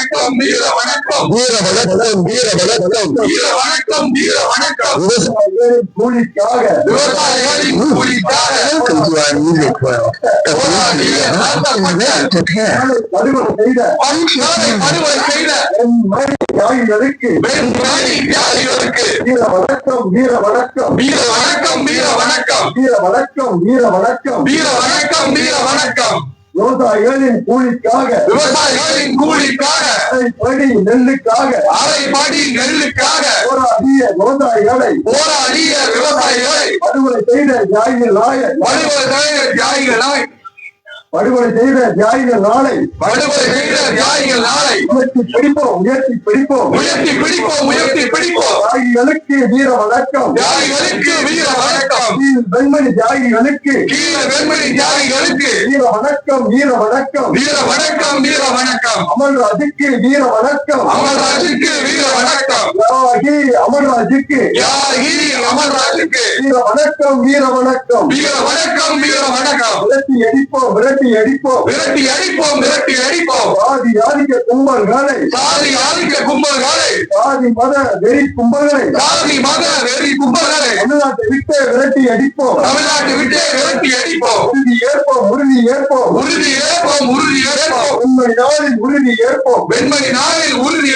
வணக்கம் வீர வணக்கம். வீர வணக்கம் வீர வணக்கம். வீர வணக்கம் வீர வணக்கம். வணக்கம் வீர வணக்கம். வீர வணக்கம் வீர வணக்கம். வீர வணக்கம் வீர வணக்கம். விவசாயிகளின் கூலிக்காக விவசாயிகளின் கூலிக்காக படி நெல்லுக்காக அரை படி நெல்லுக்காக போராடிய விவசாயிகளை போராடிய விவசாயிகளை படுகொலை செய்த தியாகிகள் நாயர் படுகொலை செய்த தியாகிகளாய் படுகொலை செய்த தியாகிகள் நாளை படுகொலை செய்த தியாகிகள் நாளை உயர்த்தி பிடிப்போம் உயர்த்தி பிடிப்போம். உயர்த்தி பிடிப்போம் உயர்த்தி பிடிப்போம். தியாகிகளுக்கு வீர வணக்கம் தியாகிகளுக்கு வீர வணக்கம் வெண்மணி தியாகிகளுக்கு கீழ வெண்மணி தியாகிகளுக்கு வீர வணக்கம் வீர வணக்கம். வீர வணக்கம் வீர வணக்கம். அமல்ராஜுக்கு வீர வணக்கம். அமர்ராஜுக்கு வீர தியாகி அமர்ராஜுக்கு. வீர வணக்கம் வீர வணக்கம். வீர வணக்கம் வீர வணக்கம். விரட்டி அடிப்போம் விரட்டி அடிப்போம். விரட்டி அடிப்போம் விரட்டி அடிப்போம். சாதி ஆதிக்க கும்பல்களை. சாதி ஆதிக்க கும்பல்களை. சாதி மத வெறி கும்பல்களை. சாதி மத வெறி கும்பல்களை. தமிழ்நாட்டை விட்டு விரட்டி அடிப்போம். தமிழ்நாட்டை விட்டே விரட்டி அடிப்போம். உறுதி ஏற்போம் உறுதி ஏற்போம். உறுதி ஏற்போம் உறுதி ஏற்போம். உண்மை நாளில் உறுதி ஏற்போம். வெண்மணி நாளில் உறுதி